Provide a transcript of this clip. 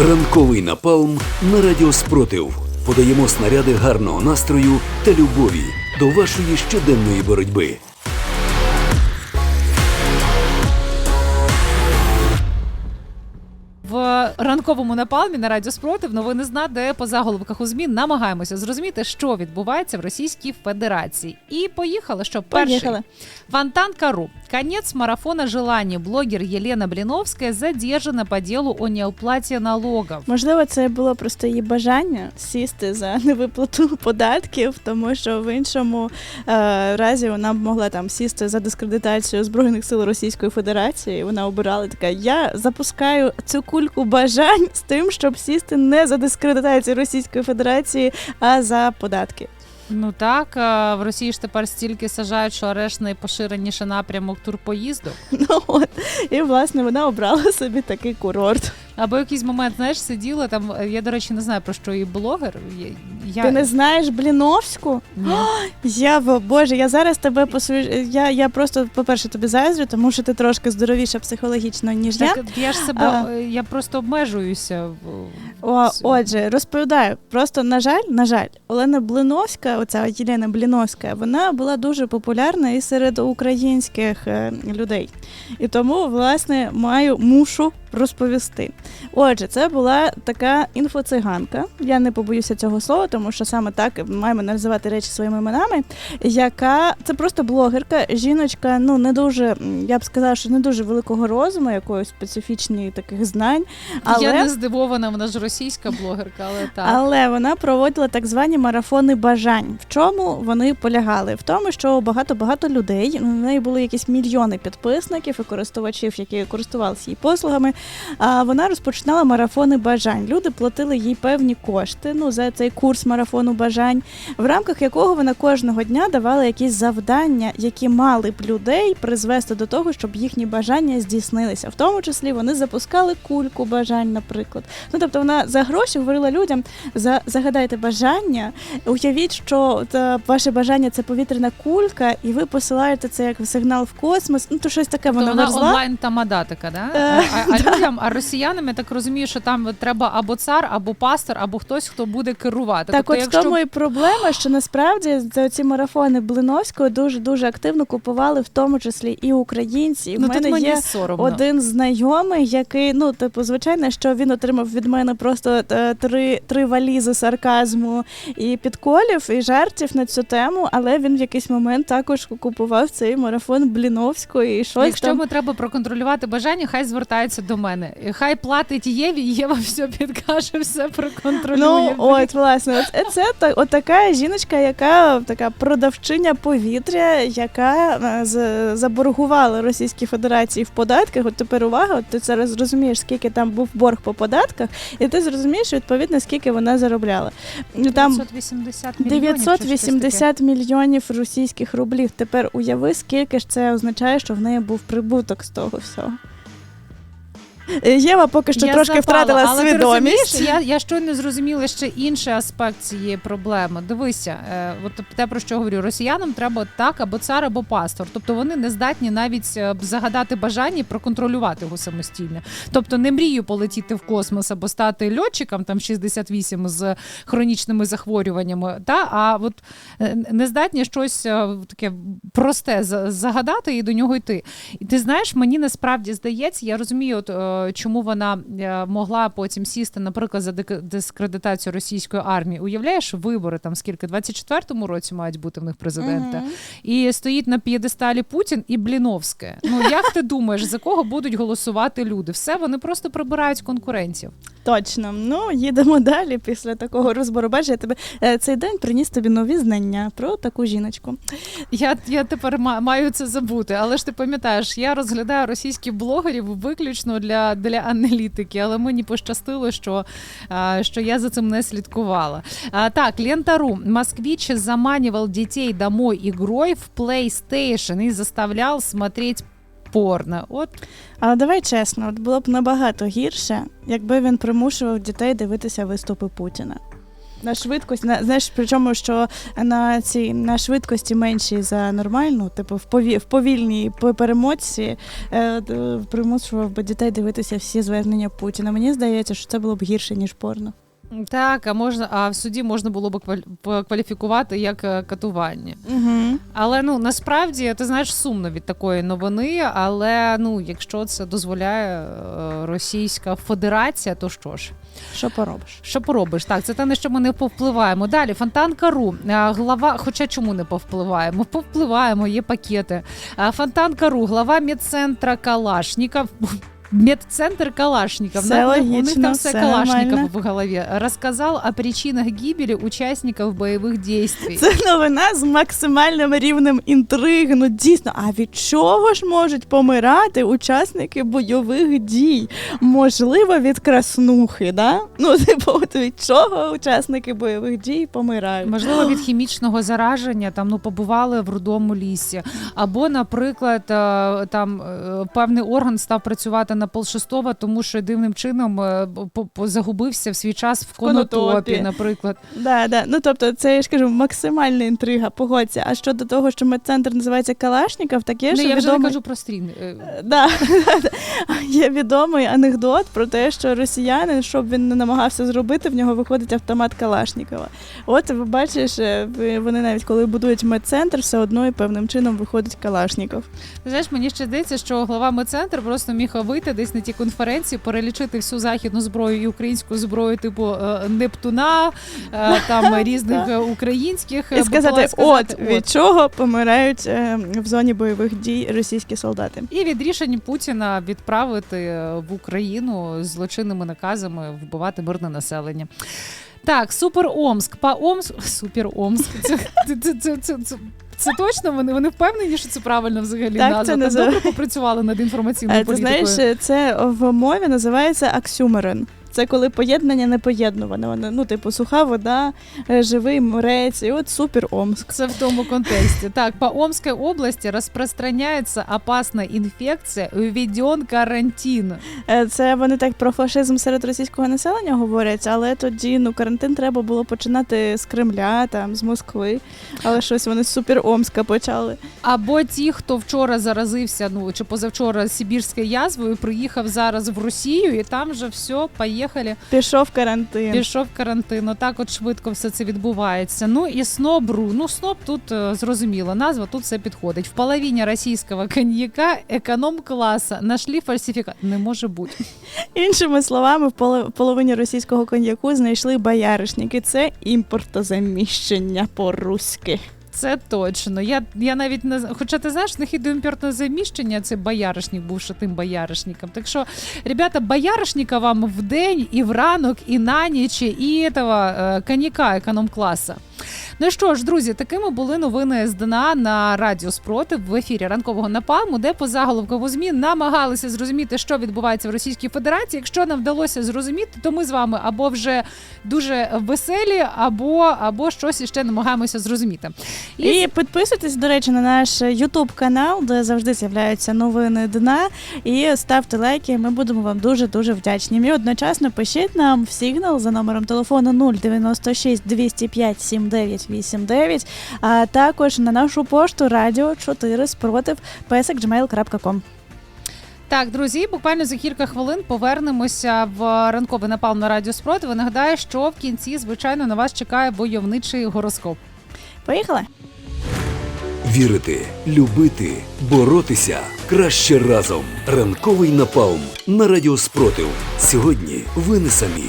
Ранковий напалм на радіо Спротив. Подаємо снаряди гарного настрою та любові до вашої щоденної боротьби. Ранковому напалмі на радіо Спротив новини зна, де по заголовках у змі намагаємося зрозуміти, що відбувається в Російській Федерації. І поїхали. Що перший Поїхали. Фонтанка.ру. Конец марафона желаний. Блогер Елена Блиновская задержана по делу о неуплате налогов. Можливо, це було просто її бажання сісти за невиплату податків, тому що в іншому е, разі вона б могла там сісти за дискредитацію збройних сил Російської Федерації. Вона обирала така: я запускаю цю кульку бажань з тим, щоб сісти не за дискредитацію Російської Федерації, а за податки. Ну так, е, в Росії ж тепер стільки сажають, що арешт найпоширеніше напрямок турпоїздок. Ну от і власне вона обрала собі такий курорт. Або якийсь момент, знаєш, сиділа там. Я, до речі, не знаю про що її блогер. Я, я... Ти не знаєш Бліновську? Ні. Я бо- боже, я зараз тебе посвіж... Я, я просто, по-перше, тобі заздрю, тому що ти трошки здоровіша психологічно, ніж я. Так, я ж себе, А. е, я просто обмежуюся. в- О, отже, розповідаю. Просто на жаль, на жаль, Олена Блиновська, оця Єлена Бліновська, вона була дуже популярна і серед українських е, людей. І тому, власне, маю мушу розповісти. Отже, це була така інфоциганка. Я не побоюся цього слова, тому що саме так маємо називати речі своїми іменами. Яка це просто блогерка, жіночка, ну не дуже, я б сказала, що не дуже великого розуму, якоїсь специфічні таких знань. Але... Я не здивована, вона ж російська блогерка, але так. Але вона проводила так звані марафони бажань. В чому вони полягали? В тому, що багато-багато людей, ну, в неї були якісь мільйони підписників і користувачів, які користувалися її послугами. А вона розпочинала марафони бажань. Люди платили їй певні кошти ну, за цей курс марафону бажань, в рамках якого вона кожного дня давала якісь завдання, які мали б людей призвести до того, щоб їхні бажання здійснилися. В тому числі вони запускали кульку бажань, наприклад. Ну тобто вона за гроші говорила людям: за загадайте бажання, уявіть, що та, ваше бажання це повітряна кулька, і ви посилаєте це як сигнал в космос. Ну то щось таке То вона вона верзла. онлайн тамада така, да? Е, а, а людям, а росіянам, я так розумію, що там от треба або цар, або пастор, або хтось, хто буде керувати. Так, тобто, от якщо в тому і проблема, що насправді за ці марафони Блиновського дуже дуже активно купували, в тому числі і українці. І в ну, тут мене мені є соромно. один знайомий, який, ну, типу, звичайно, що він отримав від мене просто е, три, три валізи сарказму і підколів, і жартів на цю тему, але він в якийсь момент також купував цей марафон Бліновської і щось Якщо там. йому треба проконтролювати бажання, хай звертається до мене. Хай платить Єві, і Єва все підкаже, все проконтролює. Ну, от, власне, от це та от така жіночка, яка така продавчиня повітря, яка е, з- заборгувала Російській Федерації в податках. От тепер увага, от ти зараз зрозумієш, скільки там був борг по податках, і ти зрозумієш відповідно, скільки вона заробляла. Ну, Там 980 мільйонів. чи щось таке. 980 мільйонів російських рублів. Тепер уяви, скільки ж це означає, що в неї був прибуток з того всього. Е, Єва поки що Я трошки запала, втратила але Ти свідомість. розумієш, я, я щойно зрозуміла ще інший аспект цієї проблеми. Дивися, е, от те про що говорю, росіянам треба так або цар, або пастор. Тобто вони не здатні навіть е, загадати бажання і проконтролювати його самостійно. Тобто не мрію полетіти в космос або стати льотчиком там 68 з хронічними захворюваннями. Та а от е, не здатні щось таке просте загадати і до нього йти. І ти знаєш, мені насправді здається, я розумію, от, чому вона е, могла потім сісти, наприклад, за дискредитацію російської армії. Уявляєш, вибори там скільки? 24-му році мають бути в них президента. Мгм. І стоїть на п'єдесталі Путін і Бліновське. Ну як ти думаєш, за кого будуть голосувати люди? Все вони просто прибирають конкурентів. Точно. Ну, їдемо далі після такого розбору. Бачиш, я тебе е, цей день приніс тобі нові знання про таку жіночку. Я, я тепер ма- маю це забути, але ж ти пам'ятаєш, я розглядаю російських блогерів виключно для, для аналітики, але мені пощастило, що, що я за цим не слідкувала. Так, Лента.ру. Москвич заманивал детей домой игрой в PlayStation и заставлял смотреть порно. От Але давай чесно, от було б набагато гірше, якби він примушував дітей дивитися виступи Путіна. На швидкості, на, знаєш, причому, що на цій на швидкості менші за нормальну, типу в пові, в повільній по- перемотці е, примушував би дітей дивитися всі звернення Путіна. Мені здається, що це було б гірше, ніж порно. Так, а можна, а в суді можна було б кваліфікувати як е, катування. Угу. Але ну насправді ти знаєш сумно від такої новини. Але ну, якщо це дозволяє е, Російська Федерація, то що ж? Що поробиш? Що поробиш? Так, це те, на що ми не повпливаємо. Далі Фонтанка.ру. ру Глава, хоча чому не повпливаємо? Повпливаємо, є пакети. Фонтанка.ру, глава медцентра Калашников. Медцентр Калашников. Все Да, у них там все все Калашников нормально. в голове. Рассказал о причинах гибели участников боевых действий. Це новина з максимальним рівнем інтриги. Ну дійсно, а від чого ж можуть помирати учасники бойових дій? Можливо, від краснухи, да? Ну, типу, от від чого учасники бойових дій помирають? Можливо, від хімічного зараження там ну побували в рудому лісі, або, наприклад, е, там е, певний орган став працювати на полшестого, тому що дивним чином е, загубився в свій час в конотопі, наприклад. Да, да. Ну тобто, це я ж кажу, максимальна інтрига. Погодься. А щодо того, що медцентр називається Калашніков, так є Ну, ж я вже не кажу про стрін. е, Да, є відомий анекдот про те, що росіянин, щоб він не намагався зробити, в нього виходить автомат Калашнікова. От ви бачиш, е, вони навіть коли будують медцентр, все одно і певним чином виходить Калашніков. Знаєш, мені ще здається, що глава медцентру просто міг вийти десь на ті конференції, перелічити всю західну зброю і українську зброю, типу е, Нептуна, е, там різних е, українських І сказати, сказати, от від чого помирають в зоні бойових дій російські солдати. І від рішень Путіна відправити в Україну злочинними наказами вбивати мирне населення. Так, Супер Омск. Па Омск. Супер Омск. Це, це, це, це, це, це, точно вони, вони впевнені, що це правильно взагалі Так, назва. це Так називає- добре попрацювали над інформаційною Е, Ти політикою. знаєш, це в мові називається аксюмерин. Це коли поєднання не поєднуване. Воно, Ну, типу, суха вода, е, живий морець, і от супер Омск. Це в тому контексті. Так, по Омской области распространяется опасная инфекция, введен карантин. Е, Це вони так про фашизм серед російського населення говорять, але тоді ну карантин треба було починати з Кремля, там з Москви. Але щось вони з супер Омска почали. Або ті, хто вчора заразився, ну чи позавчора сибірською язвою, приїхав зараз в Росію, і там вже все, поїхали. Пішов карантин. Пішов карантин. Так от швидко все це відбувається. Ну і снобру. Ну, сноб тут е, зрозуміло, назва тут все підходить. В половині російського коньяка економ-класа нашли фальсифікат. Не може бути. Іншими словами, в поло- половині російського коньяку знайшли бояришники. Це імпортозаміщення по-руськи. Це точно. Я, я навіть не хоча ти знаєш, них до імпортного заміщення це бояришник був ще тим бояришником. Так що, ребята, бояришника вам в день, і в ранок, і на ніч, і этого, е, коньяка економ-класа. Ну що ж, друзі, такими були новини з ДНА на Радіо Спротив в ефірі ранкового напалму, де по заголовкову ЗМІ намагалися зрозуміти, що відбувається в Російській Федерації. Якщо нам вдалося зрозуміти, то ми з вами або вже дуже веселі, або, або щось іще намагаємося зрозуміти. І підписуйтесь, до речі, на наш Ютуб канал, де завжди з'являються новини дна. І ставте лайки. Ми будемо вам дуже дуже вдячні. І одночасно пишіть нам в сигнал за номером телефону 096 205 7989, а також на нашу пошту радіо 4 спротив песик.gmail.com. Так, друзі, буквально за кілька хвилин повернемося в ранковий напал на радіо Спротив. Нагадаю, що в кінці, звичайно, на вас чекає войовничий гороскоп. Поїхали! Вірити, любити, боротися краще разом. Ранковий напалм на радіо Спротив. Сьогодні ви не самі.